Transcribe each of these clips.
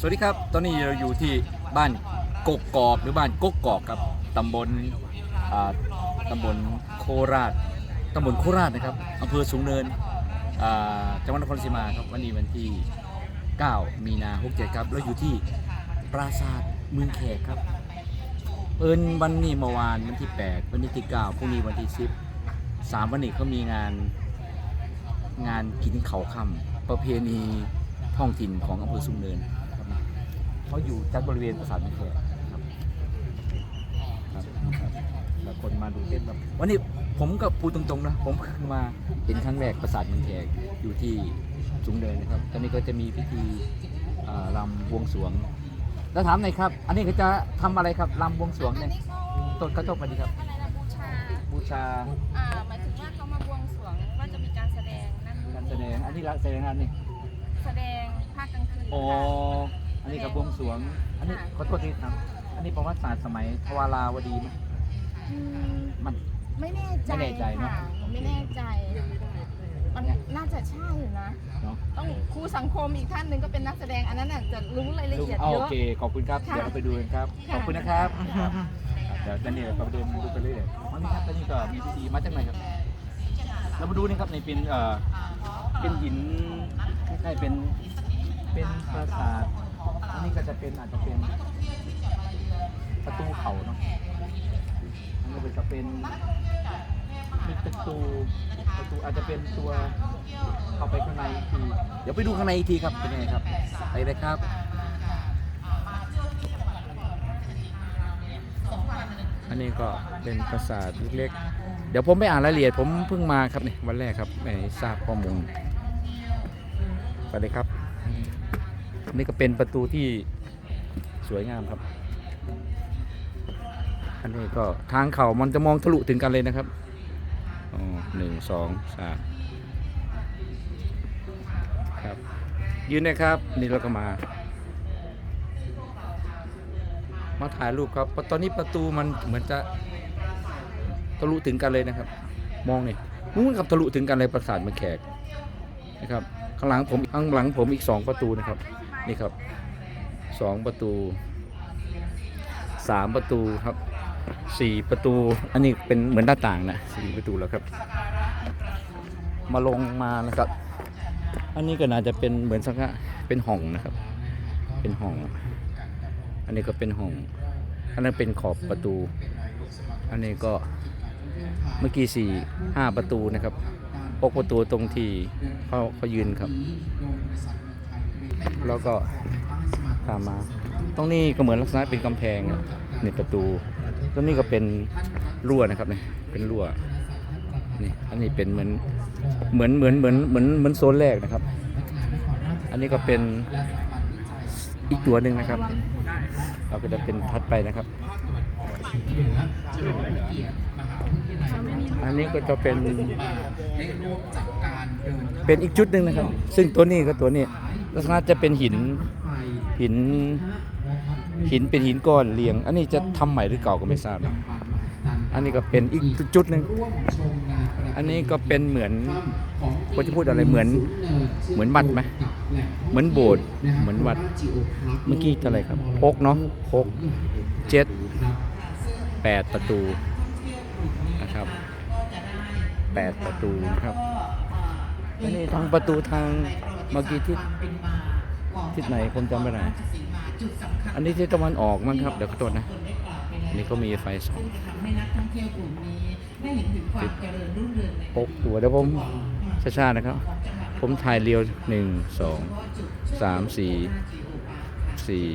สวัสดีครับ ตอนนี้เราอยู่ที่บ้านกกกอกหรือบ้านกกกอกครับตำบลตำบลโคราชตำบลโคราชนะครับอำเภอสูงเนินจังหวัดนครราชสีมาครับวันนี้วันที่ 9 มีนา67ครับเราอยู่ที่ปราสาทเมืองแขกครับเอินวันนี้เมื่อวานวันที่ 8 วันนี้ที่9พรุ่งนี้วันที่ 10 3 วันนี้เขามีงานงานกินเขาค่ำประเพณีท้องถิ่นของอำเภอสุมเนิน เขาอยู่จัดบริเวณปราสาทแม่แขกครับครับครับแล้วคนมาดูเต้นแบบวันนี้ผมก็พูดตรงๆนะผมเพิ่งมาเห็นครั้งแรกปราสาทเมืองแขกอยู่ที่สุมเนินนะครับ ตอนนี้ก็จะมีพิธีอ่ารำบวงสรวง แล้วถามหน่อยครับ อันนี้เขาจะทำอะไรครับรำบวงสรวงเนี่ยต้นกระทบมาดีครับอะไรนะบูชาบูชาอ่าหมายถึงว่าเขามาบวงสรวงว่าจะมีการแสดงนั่นนู่นการแสดงอันนี้ละแสดงงานนี่แสดงภาคกลางคืนอ๋อค่ะ อันนี้กับบวงสรวง อันนี้ค่ะขอโทษทีครับ อันนี้ประวัติศาสตร์สมัยทวาราวดีไหมอืมมัน ไม่แน่ใจไม่แน่ใจเนอะ ค่ะไม่แน่ใจ มันน่าจะใช่อยู่นะ เนาะต้องครูสังคมอีกท่านหนึ่งก็เป็นนักแสดงอันนั้นน่ะจะรู้รายละเอียดเอาเยโออะ เค ขอบคุณครับ ค่ะเดี๋ยวเราไปดูกันครับ ค่ะ ขอบคุณนะครับ เดี๋ยวตอนนี้เราไปเดินดูไปเรื่อยๆอันนี้ครับตอนนี้ก็มีพิธีมาจากไหนครับ เรามาดูนี่ครับในเป็นเอ่อเป็นหินคล้ายๆเป็นเป็นปราสาท อันนี้ก็จะเป็นอาจจะเป็นประตูเขาเนาะ อันนี้ก็จะเป็นมีประตูประตูอาจจะเป็นตัวเข้าไปข้างในอีกทีเดี๋ยวไปดูข้างในอีกทีครับเป็นยังไงครับไปเลยครับ อันนี้ก็เป็นปราสาทเล็กๆ เดี๋ยวผมไปอ่านรายละเอียดผมเพิ่งมาครับเนี่ยวันแรกครับไม่ทราบข้อมูลไปเลยครับ นนี้ก็เป็นประตูที่สวยงามครับ อันนี้ก็ทางเขามันจะมองทะลุถึงกันเลยนะครับอ๋อหนึ่งสองสามครับ ยืนนะครับ นี่เราก็มา มาถ่ายรูปครับตอนนี้ประตูมันเหมือนจะทะลุถึงกันเลยนะครับ มองนี่นู้นครับทะลุถึงกันเลยปราสาทมันแขกนะครับ ข้างหลังผมข้างหลังผมอีกสองประตูนะครับ นี่ครับสองประตูสามประตูครับสี่ประตูอันนี้เป็นเหมือนหน้าต่างนะสี่ประตูแล้วครับ มาลงมานะครับ อันนี้ก็น่าจะเป็นเหมือนสักะเป็นห้องนะครับ เป็นห้อง อันนี้ก็เป็นห้อง อันนั้นเป็นขอบประตู อันนี้ก็เมื่อกี้สี่ห้าประตูนะครับหกประตูตรงที่เขาเขายืนครับ แล้วก็ตามมา ตรงนี้ก็เหมือนลักษณะเป็นกำแพงอะนี่ประตูตรงนี้ก็เป็นรั้วนะครับเนี่ยเป็นรั้วนี่อันนี้เป็นเหมือนเหมือนเหมือนเหมือนเหมือนเหมือนโซนแรกนะครับ อันนี้ก็เป็นอีกตัวหนึ่งนะครับ เราก็จะเป็นทัดไปนะครับ อันนี้ก็จะเป็นเป็นอีกจุดหนึ่งนะครับ ซึ่งตัวนี้ก็ตัวนี้ ลักษณะจะเป็นหินหินหินเป็นหินก้อนเรียง อันนี้จะทำใหม่หรือเก่าก็ไม่ทราบนะอันนี้ก็เป็นอีกจุดหนึ่งอันนี้ก็เป็นเหมือนผมจะพูดอะไรเหมือนเหมือนวัดไหมเหมือนโบสถ์เหมือนวัดเมื่อกี้เท่าไรครับหกเนาะหกเจ็ดแปดประตูนะครับแปดประตูนะครับอันนี้ทางประตูทาง เมื่อกี้ทิศทิศไหนผมจำไม่ได้อันนี้ทิศตะวันออกมั้งครับเดี๋ยวขอโทษนะอันนี่ก็มีไฟสองติดหกตัวเดี๋ยวผมช้าๆนะครับ ผมถ่ายเรียวหนึ่งสองสามสี่ สี่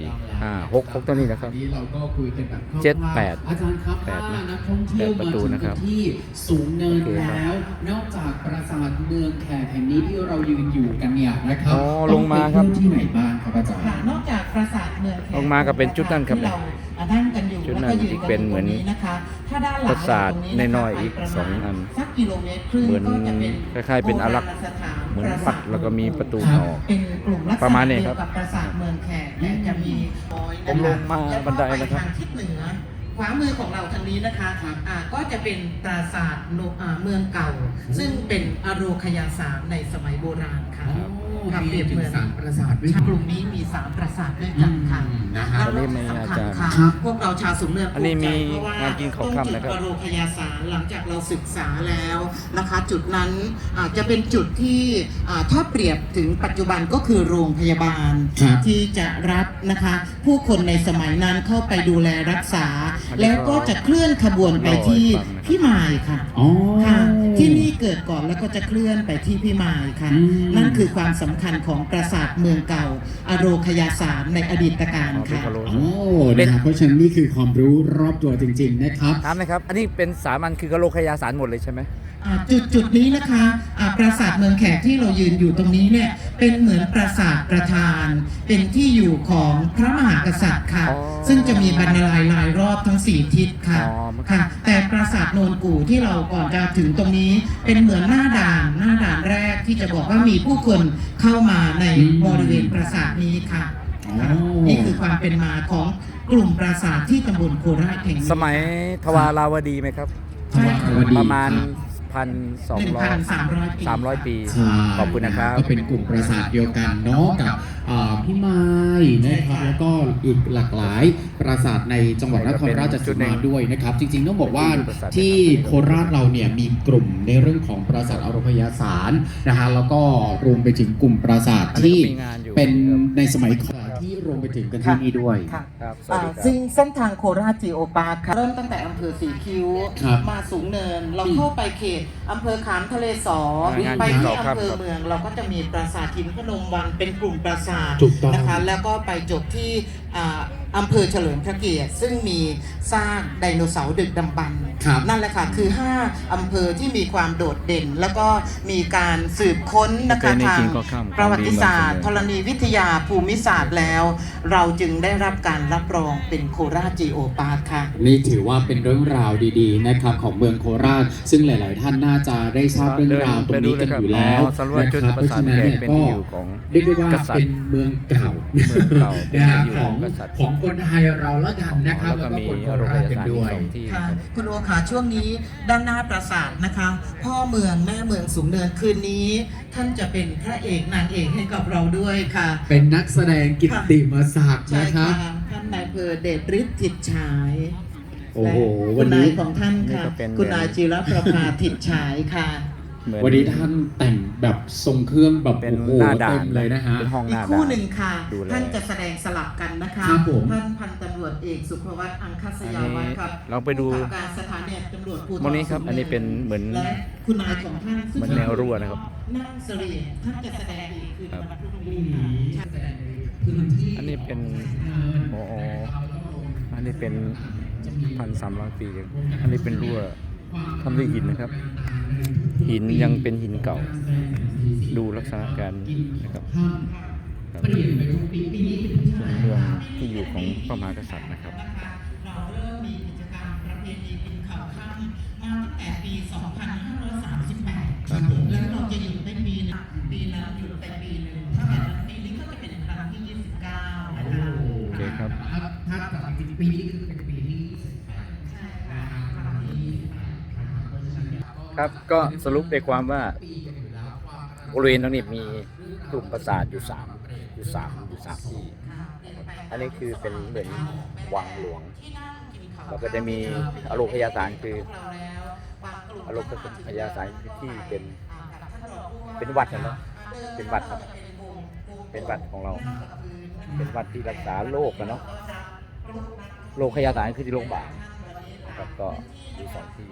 ห้าหกหกตัวนี้นะครับนี้เราก็คุยกันแบบคร่าวๆเจ็ดแปดอาจารย์ครับแปดนะถ้านักท่องเที่ยวแปดประมาตูถึงนะครับที่สูงเนินโอเคครับแล้ว นอกจากปราสาทเมืองแขกแห่งนี้ที่เรายืนอยู่กันเนี่ยนะครับอ๋อลงมาครับต้องไปที่ไหนบ้างครับอาจารย์ค่ะนอกจากปราสาทเมืองแขกลงมาก็เป็นจุดนั่นครับที่เรานั่งกันอยู่จุดนั้นแล้วก็ยือีกเป็นเหมือนกัยู่ตรงนะคะถ้าด้านหลังปราสาทตรงะคะน้อยๆอีกไปประมาณสองอันสักกิโลเมตรครึ่งเหมือนก็จะเป็นคล้ายๆเป็นอารักษ์โบณสถานเหมือนปราปัสาดทแล้วก็มีประตูครับออกเป็นกลุ่มลักษณะประมาณนี้ครับ ผมลงมาแล้วก็บันไดนะครับปทางทิศเหนือขวามือของเราทางนี้นะคะอ่าก็จะเป็นปราสาทโนอ่าเมืองเก่า ซึ่งเป็นอโรคยาสามในสมัยโบราณค่ะครับครับมีเปรียบถึเหงมือนสามปราสาทด้วยกลุ่มนี้มีสามปราสาทด้วยกันค่ะอืมนะฮะอันนี้มีอาจารย์ค่ะครับพวกเราชาวสูงเนินอันนี้มีภูใจเพระว่งานกินข้าวค่ำนะครับตงจุดปโรคยาสารหลังจากเราศึกษาแล้วนะคะ จุดนั้นอาจจะเป็นจุดที่อ่าถ้าเปรียบถึงปัจจุบันก็คือโรงพยาบาลครับที่จะรับ นะคะ ผู้คนในสมัยนั้นเข้าไปดูแลรักษา แล้วก็จะเคลื่อนขบวนไปที่พี่มายค่ะอ๋อ ค่ะ ที่นี่เกิดก่อนแล้วก็จะเคลื่อนไปที่พิมายค่ะ อืม นั่นคือความสำคัญของปราสาทเมืองเก่า อโรคยาสารในอดีตการอ๋อเป็นค่ะพะโล้โอ้นะครับเพราะฉะนั้นนี่คือความรู้รอบตัวจริง ๆ นะครับ ถามนะครับ อันนี้เป็นสามัญคือกะโหลกขยาสารหมดเลยใช่ไหม อ่าจุดจุดนี้นะคะอ่าปราสาทเมืองแขกที่เรายืนอยู่ตรงนี้เนี่ยเป็นเหมือนปราสาทประธาน เป็นที่อยู่ของพระมหากษัตริย์ค่ะ อ๋อซึ่งจะมีบรรลัยลายรอบทั้งสี่ทิศค่ะอ๋อมันค่ะ แต่ปราสาทโนนกู่ที่เราก่อนจะถึงตรงนี้ เป็นเหมือนหน้าด่านหน้าด่านแรกที่จะบอกว่ามีผู้คนเข้ามาในอืมบริเวณปราสาทนี้ค่ะอ๋อค่ะนี่คือความเป็นมาของกลุ่มปราสาทที่ตำบลโคราชแห่งนี้สมัยทวาราวดีไหมครับใช่ค่ะประมาณ พันสองร้อย1,300ปีสามร้อยปี ใช่ขอบคุณนะครับ ก็เป็นกลุ่มปราสาทเดียวกันเนาะกับอ่าพี่ไม้นะครับแล้วก็อีกหลากหลายปราสาทในจังหวัดนครราชสีมาด้วยนะครับ จริงๆต้องบอกว่าที่โคราชเราเนี่ยมีกลุ่มในเรื่องของปราสาทอารพยาสารนะฮะแล้วก็รวมไปถึงกลุ่มปราสาทอันนี้ที่ก็มีงานอยู่เป็นในสมัยก่อนที่ รวมไปถึงกันที่นี่ด้วย ค่ะครับสวัสอ่าดีครับ ซึ่งเส้นทางโคราชจีโอปาร์คค่ะเริ่มตั้งแต่อำเภอสีคิ้ว ครับมาสูงเนิน เราเข้าไปเขตอำเภอขามทะเลสองานไปที่ที่เราครับ อำเภอเมือง เราก็จะมีปราสาทหินพนมวันเป็นกลุ่มปราสาทถูกต้อง นะคะแล้วก็ไปจบที่อ่า อำเภอเฉลิมพระเกียรติ ซึ่งมีซากไดโนเสาร์ดึกดำบรรพ์ครับนั่นแหละค่ะคือ 5อำเภอที่มีความโดดเด่น แล้วก็มีการสืบค้นนะคะเป็นในทางจริงก็ข้ามประวัติศาสตร์ของดีธเมืองรณีวิทยาภูมิศาสตร์แล้ว เราจึงได้รับการรับรองเป็นโคราชจีโอปาร์คค่ะ นี่ถือว่าเป็นเรื่องราวดีๆนะครับของเมืองโคราช ซึ่งหลาย ๆ ท่านน่าจะได้ทราบเรื่องราวตรงนี้กันอยู่แล้วอ๋อสำหรับจุดนะครับประสาทเพราะฉะนั้นเนี่ยเป็นก็ที่อยู่ของเรียกได้ว่ากษัตริย์เป็นเมืองเก่าเมืองเก่านะฮะเป็นที่อยู่ของของกษัตริย์ของคนไทยเราละกันนะครับ แล้วก็มีคนโคอารมณ์ราชยากันสารด้วยสองที่ค่ะคุณโอขาช่วงนี้ด้านหน้าปราสาทนะคะ พ่อเมืองแม่เมืองสูงเนินคืนนี้ ท่านจะเป็นพระเอกนางเอกให้กับเราด้วยค่ะ เป็นนักแสดงกิตติมศักดิ์ใช่นะครัค่ะบท่านนายอำเภอเดชฤทธิ์ถิดฉายโอ้โห และวัคุนณนี้นายของท่านค่ะ นี่ก็เป็น คุณนายจิรประภาถิดฉายค่ะ เหมือนวันนี้ท่านแต่งแบบทรงเครื่องแบบเป็นโอ้โหหน้าด่าเต็นมเลยนะฮะ เป็นห้องหอีกน้าคู่ด่านหนึ่งค่ะ ดูแลท่านจะแสดงสลับกันนะคะ ครับผม ท่านพันตำรวจเอกสุภวัตอังคสยาวัฒน์ครับอันนี้เราไปดู ผู้กำกับการสถานีตำรวจภูธรโมนี้ครับ อันนี้เป็นเหมือน และคุณนายของท่านซึ่งเหมือนแนวรั้วนะครับ นั่งเสลียงท่านจะแสดงอีกคืนครับวันพรุ่งนี้ค่ะ อันนี้เป็นโอออันนี้เป็นพันสามร้อยปี อันนี้เป็นรั้ว ทำด้วยหินนะครับ หินยังเป็นหินเก่า ดูลักษณะการนะครับครับเป็นเมืองที่อยู่ของพระมหากษัตริย์นะครับ เราเริ่มมีกิจกรรมประเพณีกินข้าวค่ำมาตั้งแต่ปี 2538 ครับผม แล้วเราจะหยุดไปปีหนึงปีแล้วหยุดไปปีหนึ่งถ้าแบบนั้นปีนี้ก็จะเป็นครั้งที่ 29 นะคะ โอเคครับ ถ้าจากจริงๆปีนี้คือเป็นปีที่ ครับก็สรุปในความว่าบริเวณตรงนี้มีกลุ่มปราสาทอยู่สามอยู่สามอยู่สามที่ อันนี้คือเป็นเหมือนวังหลวงแล้วก็จะมีอโรคยาสารคืออโรคพยาสารที่เป็นเป็นวัดนะเนาะเป็นวัดครับ เป็นวัดของเรา เป็นวัดที่รักษาโรคกันเนาะโรคพยาสารคือที่โรงพยาบาลนะครับก็มีสองที่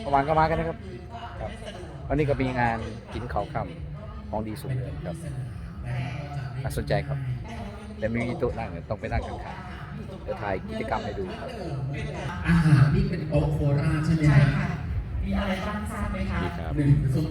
เมื่อวานก็มากันนะครับครับ วันนี้ก็มีงานกินข้าวค่ำของดีสุดเลยครับน่าสนใจครับ แต่ไม่มีโต๊ะนั่งเนี่ยต้องไปนั่งข้างๆจะถ่ายกิจกรรมให้ดูครับอาหารนี่เป็นโอโคราชใช่ไหมใช่ฮะค่ะมีอะไรบ้างทราบไหมคะดีครับหนึ่งส้มต